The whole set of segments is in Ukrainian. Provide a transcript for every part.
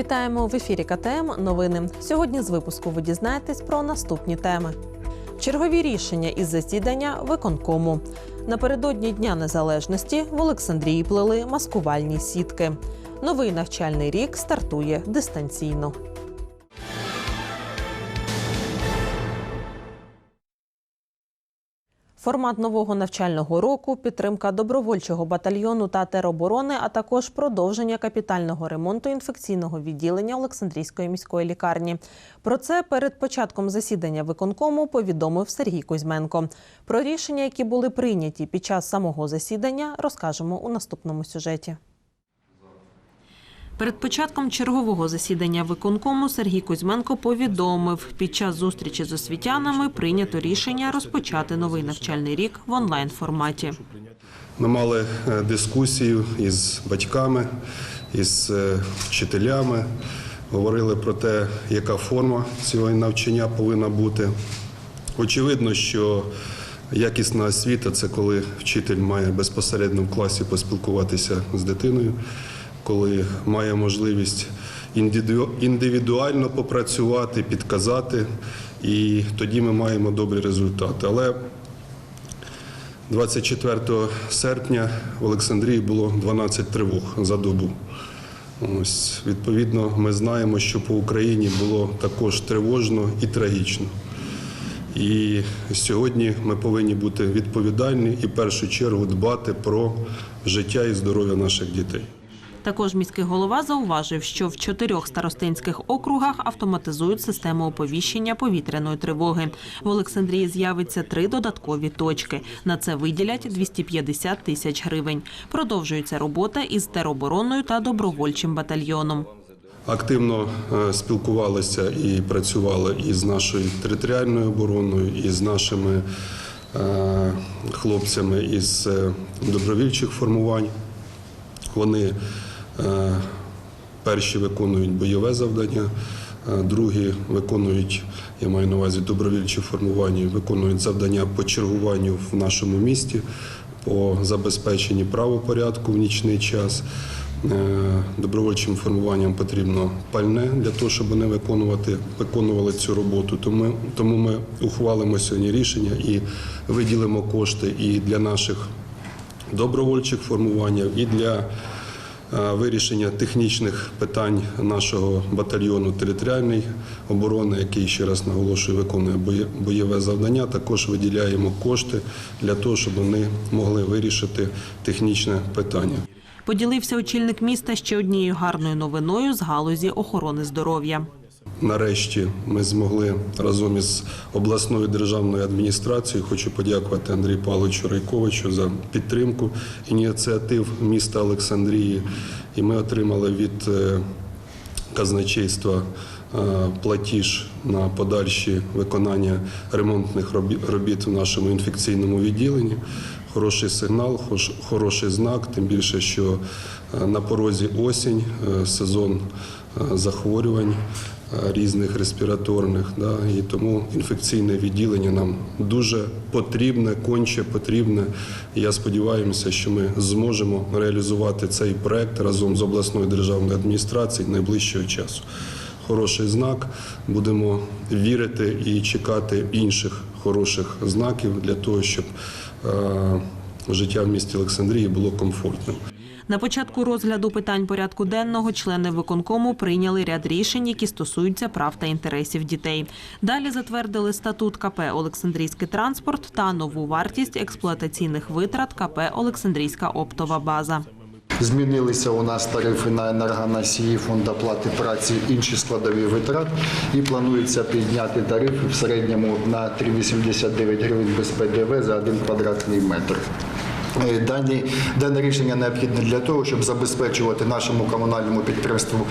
Вітаємо в ефірі КТМ. Новини. Сьогодні з випуску ви дізнаєтесь про наступні теми. Чергові рішення із засідання виконкому. Напередодні Дня Незалежності в Олександрії плели маскувальні сітки. Новий навчальний рік стартує дистанційно. Формат нового навчального року, підтримка добровольчого батальйону та тероборони, а також продовження капітального ремонту інфекційного відділення Олександрійської міської лікарні. Про це перед початком засідання виконкому повідомив Сергій Кузьменко. Про рішення, які були прийняті під час самого засідання, розкажемо у наступному сюжеті. Перед початком чергового засідання виконкому Сергій Кузьменко повідомив, під час зустрічі з освітянами прийнято рішення розпочати новий навчальний рік в онлайн форматі. Ми мали е, дискусію із батьками, із е, вчителями, говорили про те, яка форма цього навчання повинна бути. Очевидно, що якісна освіта це коли вчитель має безпосередньо в класі поспілкуватися з дитиною, коли має можливість індивідуально попрацювати, підказати, і тоді ми маємо добрі результати. Але 24 серпня в Олександрії було 12 тривог за добу. Ось, відповідно, ми знаємо, що по Україні було також тривожно і трагічно. І сьогодні ми повинні бути відповідальні і в першу чергу дбати про життя і здоров'я наших дітей. Також міський голова зауважив, що в чотирьох старостинських округах автоматизують систему оповіщення повітряної тривоги. В Олександрії з'явиться три додаткові точки. На це виділять 250 тисяч гривень. Продовжується робота із теробороною та добровольчим батальйоном. Активно е, спілкувалися і працювали із нашою територіальною обороною, і з нашими е, хлопцями із е, добровільчих формувань. Вони перші виконують бойове завдання, е, другі виконують, я маю на увазі добровільчі формування, виконують завдання по чергуванню в нашому місті, по забезпеченні правопорядку в нічний час. Е, Добровольчим формуванням потрібно пальне для того, щоб вони виконувати, виконували цю роботу. Тому, тому ми ухвалимо сьогодні рішення і виділимо кошти і для наших добровольчих формувань, і для е, вирішення технічних питань нашого батальйону територіальної оборони, який ще раз наголошую, виконує бойове завдання. Також виділяємо кошти для того, щоб вони могли вирішити технічне питання. Поділився очільник міста ще однією гарною новиною з галузі охорони здоров'я. Нарешті ми змогли разом із обласною державною адміністрацією. Хочу подякувати Андрію Павловичу Райковичу за підтримку ініціатив міста Олександрії. І ми отримали від е, казначейства е, платіж на подальші виконання ремонтних робіт в нашому інфекційному відділенні. Хороший сигнал, хороший знак, тим більше, що е, на порозі осінь, сезон захворювань різних респіраторних. Да, і тому інфекційне відділення нам дуже потрібне, конче потрібне. Я сподіваюся, що ми зможемо реалізувати цей проект разом з обласною державною адміністрацією найближчого часу. Хороший знак. Будемо вірити і чекати інших хороших знаків для того, щоб е, життя в місті Олександрії було комфортним. На початку розгляду питань порядку денного члени виконкому прийняли ряд рішень, які стосуються прав та інтересів дітей. Далі затвердили статут КП Олександрійський транспорт та нову вартість експлуатаційних витрат КП Олександрійська оптова база. Змінилися у нас тарифи на енергоносії, фонд оплати праці, інші складові витрат. І планується підняти тарифи в середньому на 3,89 гривень без ПДВ за один квадратний метр. Е, Дані, дане рішення необхідне для того, щоб забезпечувати нашому комунальному підприємству,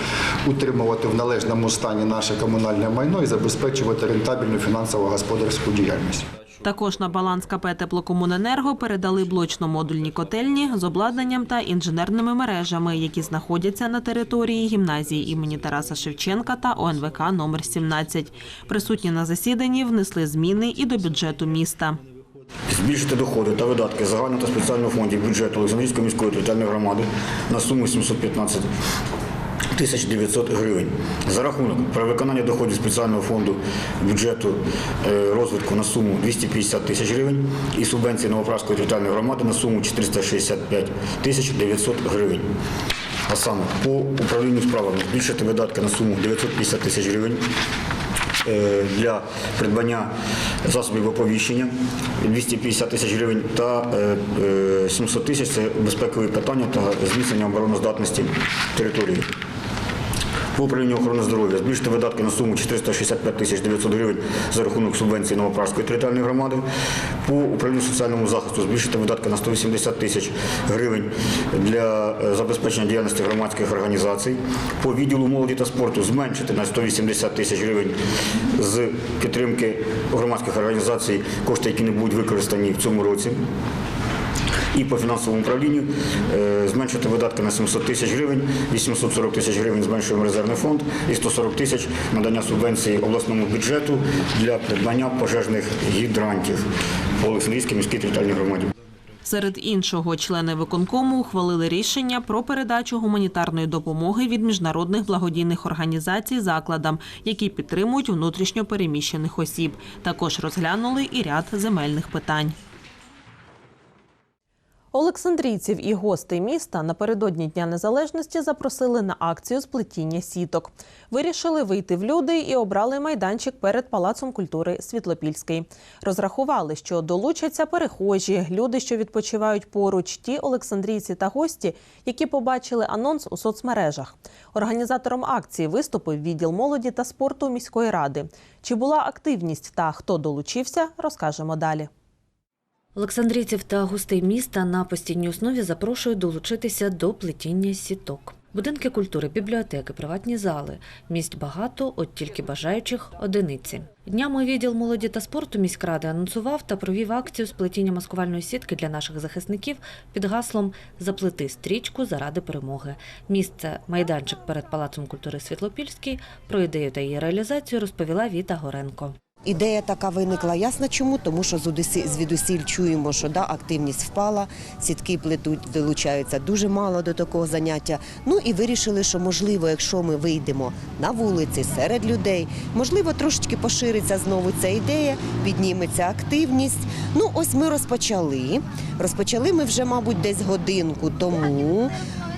утримувати в належному стані наше комунальне майно і забезпечувати рентабельну фінансово-господарську діяльність. Також на баланс КП Теплокомуненерго передали блочно-модульні котельні з обладнанням та інженерними мережами, які знаходяться на території гімназії імені Тараса Шевченка та ОНВК номер 17. Присутні на засіданні внесли зміни і до бюджету міста. Збільшити доходи та видатки загального та спеціального фондів бюджету Олександрійської міської територіальної громади на суму 715 тисяч 900 гривень. За рахунок перевиконання доходів спеціального фонду бюджету е, розвитку на суму 250 тисяч гривень і субвенції Новоправської територіальної громади на суму 465 тисяч 900 гривень. А саме по управлінню справами збільшити видатки на суму 950 тисяч гривень для придбання засобів оповіщення 250 тисяч гривень та е, е, 700 тисяч це безпекові питання та зміцнення обороноздатності території. По управлінню охорони здоров'я збільшити видатки на суму 465 тисяч 900 гривень за рахунок субвенції Новопражської територіальної громади. По управлінню соціальному захисту збільшити видатки на 180 тисяч гривень для е, забезпечення діяльності громадських організацій. По відділу молоді та спорту зменшити на 180 тисяч гривень з підтримки громадських організацій кошти, які не будуть використані в цьому році. І по фінансовому управлінню е, зменшити видатки на 700 тисяч гривень, 840 тисяч гривень зменшуємо резервний фонд і 140 тисяч надання субвенції обласному бюджету для придбання пожежних гідрантів по Олександрійській міській територіальній громаді. Серед іншого, члени виконкому ухвалили рішення про передачу гуманітарної допомоги від міжнародних благодійних організацій закладам, які підтримують внутрішньо переміщених осіб. Також розглянули і ряд земельних питань. Олександрійців і гостей міста напередодні Дня Незалежності запросили на акцію з плетіння сіток. Вирішили вийти в люди і обрали майданчик перед Палацом культури Світлопільський. Розрахували, що долучаться перехожі, люди, що відпочивають поруч, ті олександрійці та гості, які побачили анонс у соцмережах. Організатором акції виступив відділ молоді та спорту міської ради. Чи була активність та хто долучився, розкажемо далі. Олександрійців та гостей міста на постійній основі запрошують долучитися до плетіння сіток. Будинки культури, бібліотеки, приватні зали. Місць багато, от тільки бажаючих одиниці. Днями відділ молоді та спорту міськради анонсував та провів акцію з плетіння маскувальної сітки для наших захисників під гаслом Заплети стрічку заради перемоги. Місце майданчик перед Палацом культури Світлопільський. Про ідею та її реалізацію розповіла Віта Горенко. Ідея така виникла ясно чому, тому що звідусі- звідусіль чуємо, що да, активність впала, сітки плетуть, долучаються дуже мало до такого заняття. Ну і вирішили, що можливо, якщо ми вийдемо на вулиці серед людей, можливо, трошечки пошириться знову ця ідея, підніметься активність. Ну, ось ми розпочали. Розпочали ми вже, мабуть, десь годинку тому,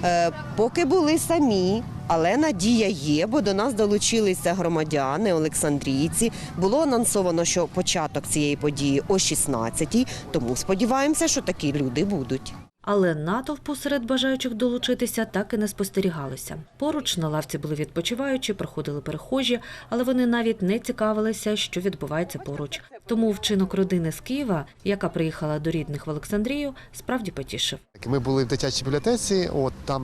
е, поки були самі. Але надія є, бо до нас долучилися громадяни, олександрійці. Було анонсовано, що початок цієї події о 16-й, тому сподіваємося, що такі люди будуть. Але натовпу серед бажаючих долучитися так і не спостерігалося. Поруч на лавці були відпочиваючі, проходили перехожі, але вони навіть не цікавилися, що відбувається поруч. Тому вчинок родини з Києва, яка приїхала до рідних в Олександрію, справді потішив. Ми були в дитячій бібліотеці, от там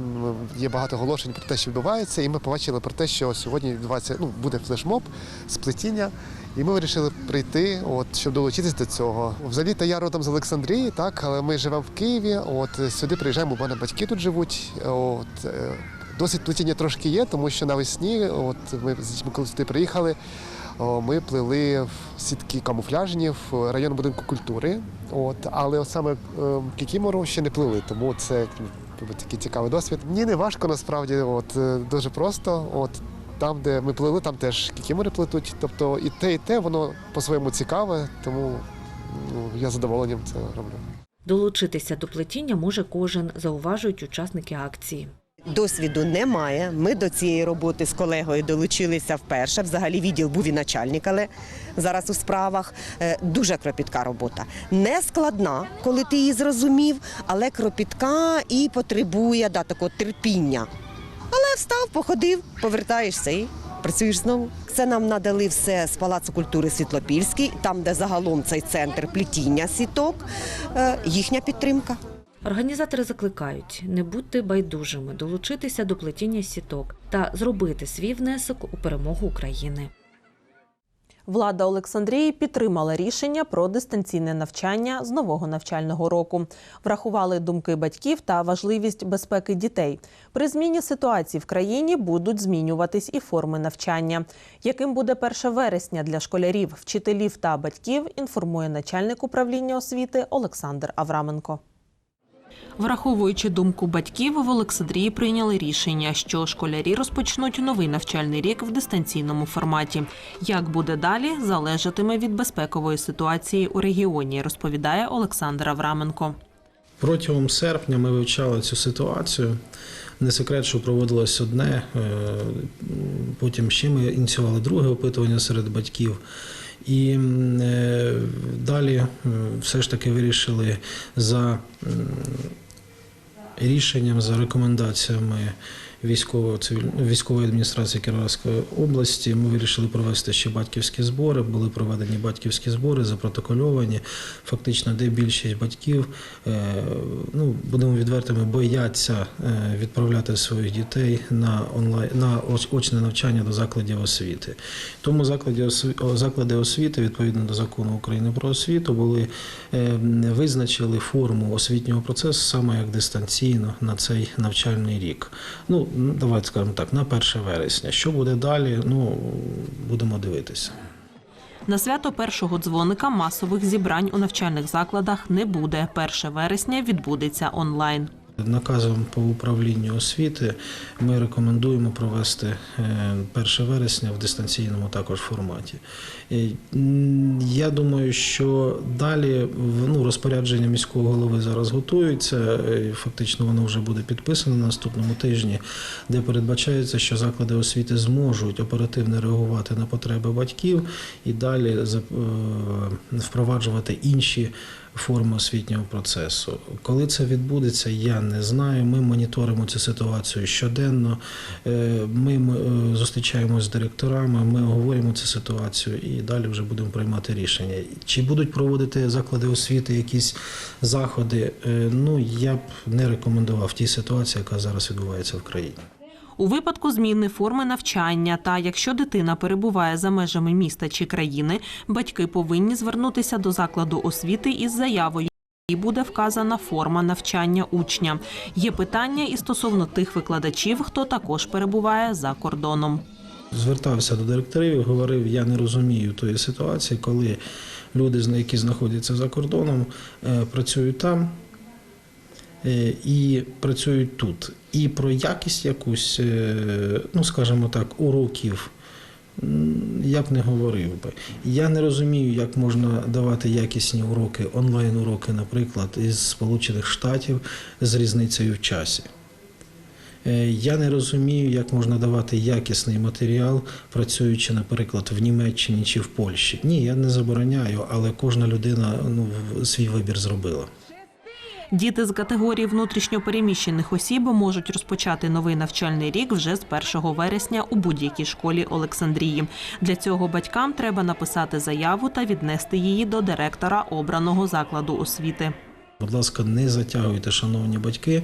є багато оголошень про те, що відбувається, і ми побачили про те, що сьогодні відбувається, ну, буде флешмоб, сплетіння. І ми вирішили прийти, от, щоб долучитись до цього. Взагалі, то я родом з Олександрії, так, але ми живемо в Києві. От сюди приїжджаємо, у мене батьки тут живуть. От, е, досить плетіння трошки є, тому що навесні, от ми з дітьми, коли сюди приїхали, ми плели в сітки камуфляжні в район будинку культури. От, але от саме е, кікімору ще не плели, тому це такий цікавий досвід. Ні, не важко насправді, от е, дуже просто. От там, де ми плели, там теж кікімори плетуть. Тобто і те, і те воно по-своєму цікаве, тому ну, я задоволенням це роблю. Долучитися до плетіння може кожен, зауважують учасники акції. Досвіду немає. Ми до цієї роботи з колегою долучилися вперше. Взагалі відділ був і начальник, але зараз у справах Е, дуже кропітка робота. Не складна, коли ти її зрозумів, але кропітка і потребує да, такого терпіння. Але встав, походив, повертаєшся і працюєш знову. Це нам надали все з Палацу культури Світлопільський, там, де загалом цей центр плетіння сіток, Е, їхня підтримка. Організатори закликають не бути байдужими, долучитися до плетіння сіток та зробити свій внесок у перемогу України. Влада Олександрії підтримала рішення про дистанційне навчання з нового навчального року. Врахували думки батьків та важливість безпеки дітей. При зміні ситуації в країні будуть змінюватись і форми навчання. Яким буде 1 вересня для школярів, вчителів та батьків, інформує начальник управління освіти Олександр Авраменко. Враховуючи думку батьків, в Олександрії прийняли рішення, що школярі розпочнуть новий навчальний рік в дистанційному форматі. Як буде далі, залежатиме від безпекової ситуації у регіоні, розповідає Олександр Авраменко. Протягом серпня ми вивчали цю ситуацію. Не секрет, що проводилось одне, е, потім ще ми ініціювали друге опитування серед батьків. І е, далі все ж таки вирішили за рішенням, за рекомендаціями військової адміністрації Кіровоградської області. Ми вирішили провести ще батьківські збори. Були проведені батьківські збори, запротокольовані. Фактично, де більшість батьків, е, ну будемо відвертими, бояться е, відправляти своїх дітей на онлайн на очне навчання до закладів освіти. Тому заклади заклади освіти відповідно до закону України про освіту були е, визначили форму освітнього процесу саме як дистанційно на цей навчальний рік. Ну давайте скажемо так, на 1 вересня. Що буде далі? Ну будемо дивитися. На свято першого дзвоника масових зібрань у навчальних закладах не буде. 1 вересня відбудеться онлайн. Наказом по управлінню освіти ми рекомендуємо провести е, 1 вересня в дистанційному також форматі. Е, Я думаю, що далі ну, розпорядження міського голови зараз готується. е, Фактично воно вже буде підписано на наступному тижні, де передбачається, що заклади освіти зможуть оперативно реагувати на потреби батьків і далі е, впроваджувати інші форми освітнього процесу. Коли це відбудеться, я не знаю. Ми моніторимо цю ситуацію щоденно. Е, Ми е, зустрічаємося з директорами, ми оговорюємо цю ситуацію і далі вже будемо приймати рішення. Чи будуть проводити заклади освіти якісь заходи? Е, Ну я б не рекомендував тій ситуації, яка зараз відбувається в країні. У випадку зміни форми навчання та якщо дитина перебуває за межами міста чи країни, батьки повинні звернутися до закладу освіти із заявою. І буде вказана форма навчання учня. Є питання і стосовно тих викладачів, хто також перебуває за кордоном. Звертався до директорів говорив, я не розумію тої ситуації, коли люди, які знаходяться за кордоном, е, працюють там е, і працюють тут. І про якість якусь, е, ну скажімо так, уроків. Я б не говорив би. Я не розумію, як можна давати якісні уроки, онлайн-уроки, наприклад, із Сполучених Штатів з різницею в часі. Е, Я не розумію, як можна давати якісний матеріал, працюючи, наприклад, в Німеччині чи в Польщі. Ні, я не забороняю, але кожна людина ну, свій вибір зробила. Діти з категорії внутрішньопереміщених осіб можуть розпочати новий навчальний рік вже з 1 вересня у будь-якій школі Олександрії. Для цього батькам треба написати заяву та віднести її до директора обраного закладу освіти. Будь ласка, не затягуйте, шановні батьки.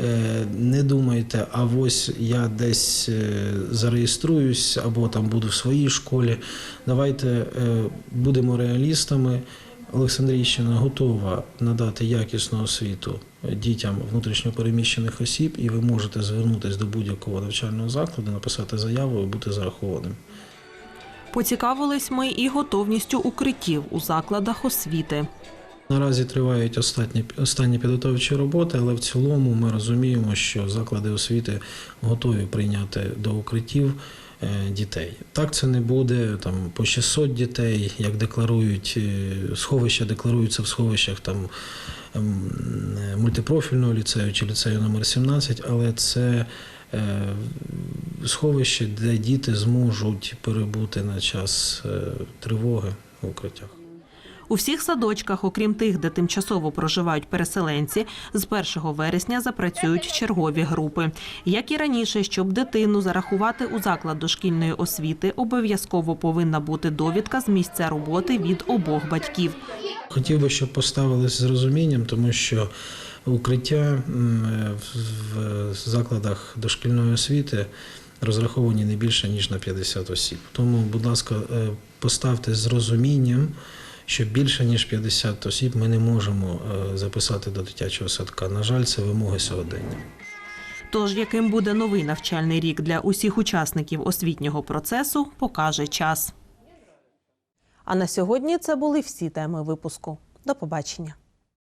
Е, Не думайте, а ось я десь е, зареєструюсь або там буду в своїй школі. Давайте е, будемо реалістами. Олександрійщина готова надати якісну освіту дітям внутрішньопереміщених осіб, і ви можете звернутися до будь-якого навчального закладу, написати заяву і бути зарахованим. Поцікавились ми і готовністю укриттів у закладах освіти. Наразі тривають останні, останні підготовчі роботи, але в цілому ми розуміємо, що заклади освіти готові прийняти до укриттів дітей. Так це не буде там по 600 дітей, як декларують е, сховища, декларуються в сховищах там ем, е, мультипрофільного ліцею чи ліцею номер 17, але це е, сховище, де діти зможуть перебути на час е, тривоги в укриттях. У всіх садочках, окрім тих, де тимчасово проживають переселенці, з 1 вересня запрацюють чергові групи. Як і раніше, щоб дитину зарахувати у заклад дошкільної освіти, обов'язково повинна бути довідка з місця роботи від обох батьків. Хотів би, щоб поставилися з розумінням, тому що укриття в закладах дошкільної освіти розраховані не більше ніж на 50 осіб. Тому, будь ласка, е, поставте з розумінням, що більше ніж 50 осіб ми не можемо е, записати до дитячого садка. На жаль, це вимоги сьогодення. Тож, яким буде новий навчальний рік для усіх учасників освітнього процесу, покаже час. А на сьогодні це були всі теми випуску. До побачення.